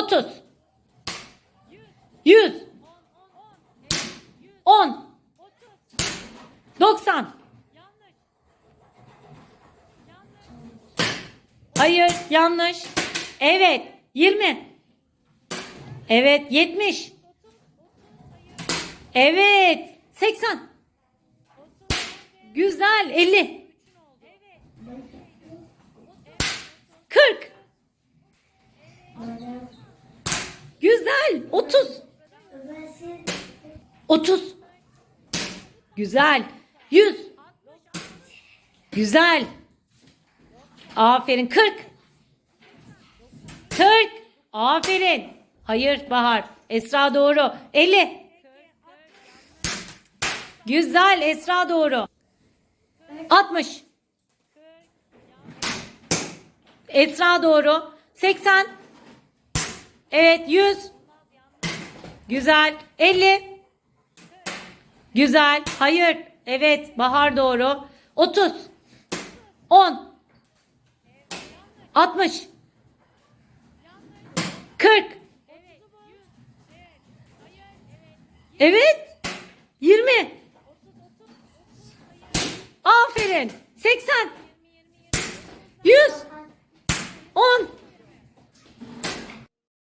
30 100 10 90 Hayır, yanlış. Evet, 20. Evet, 70. Evet, 80. Güzel, 50. 40. Güzel, 30. 30. Güzel. 100. Güzel. Aferin. 40. 40. Aferin. Hayır Bahar. Esra doğru. 50. Güzel Esra doğru. 60. Esra doğru. 80. Evet 100. Güzel. 50. Güzel. Hayır. Evet. Bahar doğru. 30. 10. 60. 40. Evet. 20. Aferin. 80.